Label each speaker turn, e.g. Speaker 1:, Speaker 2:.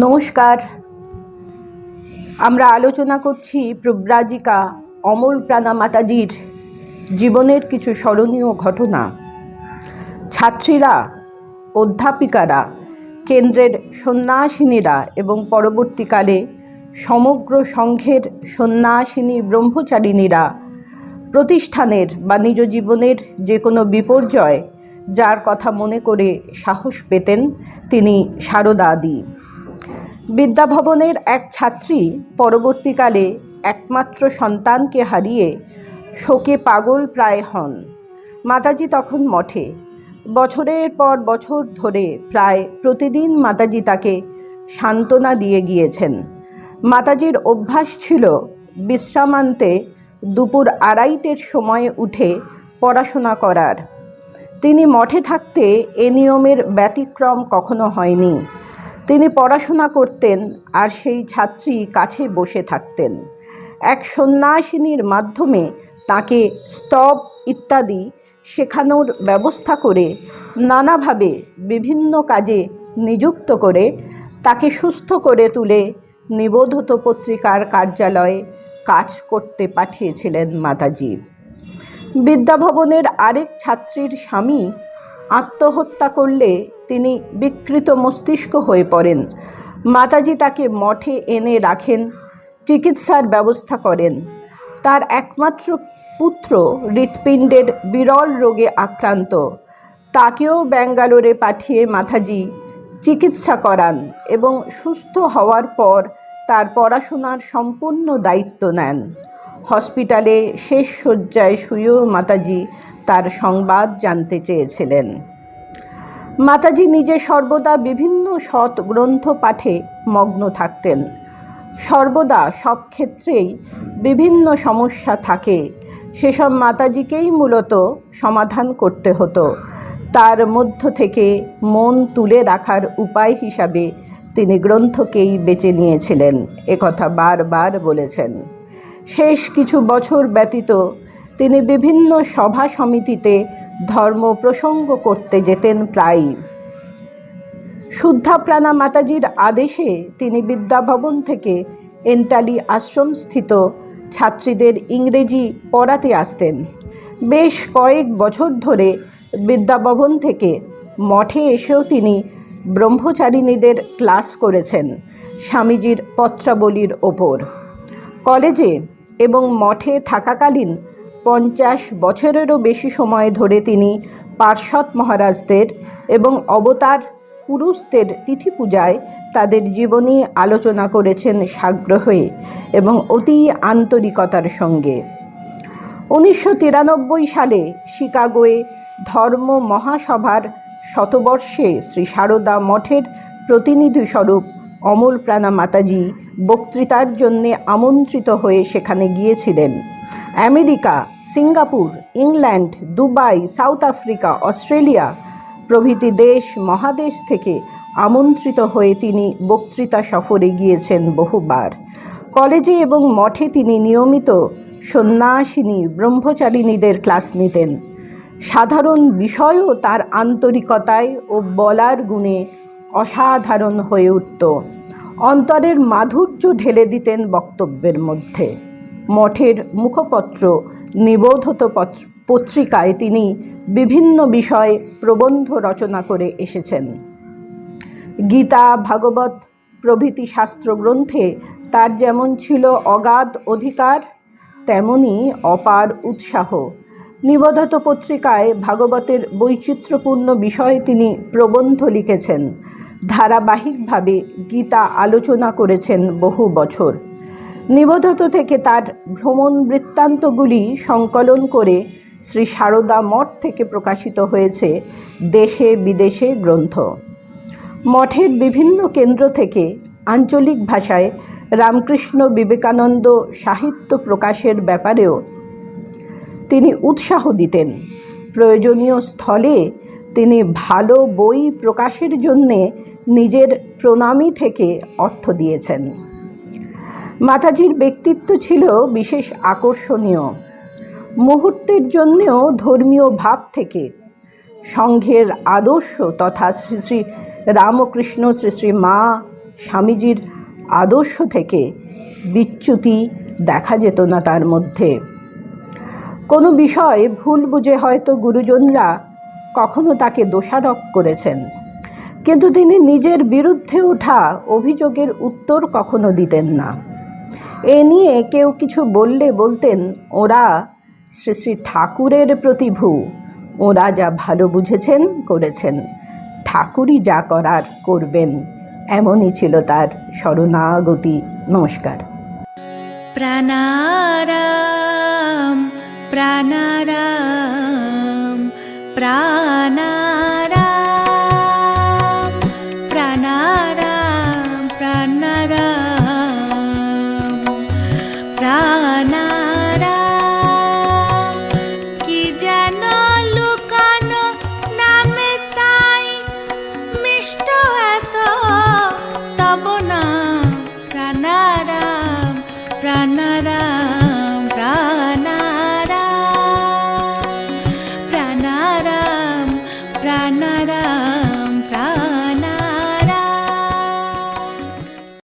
Speaker 1: নমস্কার। আমরা আলোচনা করছি প্রব্রাজিকা অমল প্রাণা মাতাজির জীবনের কিছু স্মরণীয় ঘটনা। ছাত্রীরা, অধ্যাপিকারা, কেন্দ্রের সন্ন্যাসিনীরা এবং পরবর্তীকালে সমগ্র সংঘের সন্ন্যাসিনী ব্রহ্মচারিণীরা প্রতিষ্ঠানের বা নিজ জীবনের যে কোনো বিপর্যয় যার কথা মনে করে সাহস পেতেন, তিনি সারদাদি বিদ্যাভবনের এক ছাত্রী পরবর্তীকালে একমাত্র সন্তানকে হারিয়ে শোকে পাগল প্রায় হন। মাতাজি তখন মঠে। বছরের পর বছর ধরে প্রায় প্রতিদিন মাতাজি তাকে সান্ত্বনা দিয়ে গিয়েছেন। মাতাজির অভ্যাস ছিল বিশ্রামান্তে দুপুর আড়াইটের সময়ে উঠে পড়াশোনা করার। তিনি মঠে থাকতে এ নিয়মের ব্যতিক্রম কখনো হয়নি। তিনি পড়াশোনা করতেন আর সেই ছাত্রী কাছে বসে থাকতেন। এক সন্ন্যাসিনীর মাধ্যমে তাকে স্তব ইত্যাদি শেখানোর ব্যবস্থা করে নানাভাবে বিভিন্ন কাজে নিযুক্ত করে তাকে সুস্থ করে তুলে নিবোধত পত্রিকার কার্যালয়ে কাজ করতে পাঠিয়েছিলেন মাতাজি। বিদ্যাভবনের আরেক ছাত্রীর স্বামী আত্মহত্যা করলে তিনি বিকৃত মস্তিষ্ক হয়ে পড়েন। মাতাজি তাকে মঠে এনে রাখেন, চিকিৎসার ব্যবস্থা করেন। তার একমাত্র পুত্র হৃৎপিণ্ডের বিরল রোগে আক্রান্ত। তাকেও ব্যাঙ্গালোরে পাঠিয়ে মাতাজি চিকিৎসা করান এবং সুস্থ হওয়ার পর তার পড়াশোনার সম্পূর্ণ দায়িত্ব নেন। হসপিটালে শেষ শয্যায় শুয়েও মাতাজি তার সংবাদ জানতে চেয়েছিলেন। মাতাজি নিজে সর্বদা বিভিন্ন সৎ গ্রন্থ পাঠে মগ্ন থাকতেন। সর্বদা সব ক্ষেত্রেই বিভিন্ন সমস্যা থাকে। সেসব মাতাজিকেই মূলত সমাধান করতে হতো। তার মধ্য থেকে মন তুলে রাখার উপায় হিসাবে তিনি গ্রন্থকেই বেছে নিয়েছিলেন। একথা বারবার বলেছেন। শেষ কিছু বছর ব্যতীত তিনি বিভিন্ন সভা সমিতিতে ধর্ম প্রসঙ্গ করতে যেতেন প্রায়ই। শুদ্ধাপ্রাণা মাতাজির আদেশে তিনি বিদ্যাভবন থেকে এন্টালি আশ্রমস্থিত ছাত্রীদের ইংরেজি পড়াতে আসতেন। বেশ কয়েক বছর ধরে বিদ্যাভবন থেকে মঠে এসেও তিনি ব্রহ্মচারিণীদের ক্লাস করেছেন স্বামীজির পত্রাবলীর ওপর। কলেজে এবং মঠে থাকাকালীন পঞ্চাশ বছরেরও বেশি সময় ধরে তিনি পার্শ্বদ মহারাজদের এবং অবতার পুরুষদের তিথি পূজায় তাদের জীবনী আলোচনা করেছেন সাগ্রহে এবং অতি আন্তরিকতার সঙ্গে। উনিশশো তিরানব্বই সালে শিকাগোয়ে ধর্ম মহাসভার শতবর্ষে শ্রী সারদা মঠের প্রতিনিধি স্বরূপ অমল প্রাণা মাতাজি বক্তৃতার জন্যে আমন্ত্রিত হয়ে সেখানে গিয়েছিলেন। America, Singapore, England, Dubai, South Africa, Australia প্রভৃতি দেশ, মহাদেশ থেকে আমন্ত্রিত হয়ে তিনি বক্তৃতা সফরে গিয়েছেন বহুবার। কলেজে এবং মঠে তিনি নিয়মিত সন্ন্যাসিনী, ব্রহ্মচারিণীদের ক্লাস নিতেন। সাধারণ বিষয়ও তার আন্তরিকতায় ও বলার গুণে অসাধারণ হয়ে উঠত। অন্তরের মাধুর্য ঢেলে দিতেন বক্তব্যের মধ্যে। মঠের মুখপত্র, নিবোধত পত্রিকায় তিনি বিভিন্ন বিষয়ে প্রবন্ধ রচনা করে এসেছেন। গীতা, ভাগবত প্রভৃতি শাস্ত্রগ্রন্থে তার যেমন ছিল অগাধ অধিকার, তেমনি অপার উৎসাহ। নিবোধত পত্রিকায় ভাগবতের বৈচিত্র্যপূর্ণ বিষয়ে তিনি প্রবন্ধ লিখেছেন। ধারাবাহিকভাবে গীতা আলোচনা করেছেন বহু বছর। নিবোধত থেকে তার ভ্রমণ বৃত্তান্তগুলি সংকলন করে শ্রী সারদা মঠ থেকে প্রকাশিত হয়েছে দেশে বিদেশে গ্রন্থ। মঠের বিভিন্ন কেন্দ্র থেকে আঞ্চলিক ভাষায় রামকৃষ্ণ বিবেকানন্দ সাহিত্য প্রকাশের ব্যাপারেও তিনি উৎসাহ দিতেন। প্রয়োজনীয় স্থলে তিনি ভালো বই প্রকাশের জন্যে নিজের প্রণামী থেকে অর্থ দিয়েছেন। মাতাজির ব্যক্তিত্ব ছিল বিশেষ আকর্ষণীয়। মুহূর্তের জন্যেও ধর্মীয় ভাব থেকে। সংঘের আদর্শ তথা শ্রী শ্রী রামকৃষ্ণ, শ্রী শ্রী মা স্বামীজির আদর্শ থেকে বিচ্যুতি দেখা যেত না তার মধ্যে। কোনো বিষয় ভুল বুঝে হয়তো গুরুজনরা কখনো তাকে দোষারোপ করেছেন। কিন্তু তিনি নিজের বিরুদ্ধে ওঠা অভিযোগের উত্তর কখনো দিতেন না। এ নিয়ে কেউ কিছু বললে বলতেন, ওরা শ্রী শ্রী ঠাকুরের প্রতিভু। ওরা যা ভালো বুঝেছেন, করেছেন। ঠাকুরই যা করার, করবেন। এমনই ছিল তার শরণাগতি। নমস্কার।
Speaker 2: প্রাণারাম প্রাণারাম। প্রাণারাম প্রাণারাম প্রাণারাম প্রাণারাম। কি যেন মিষ্ট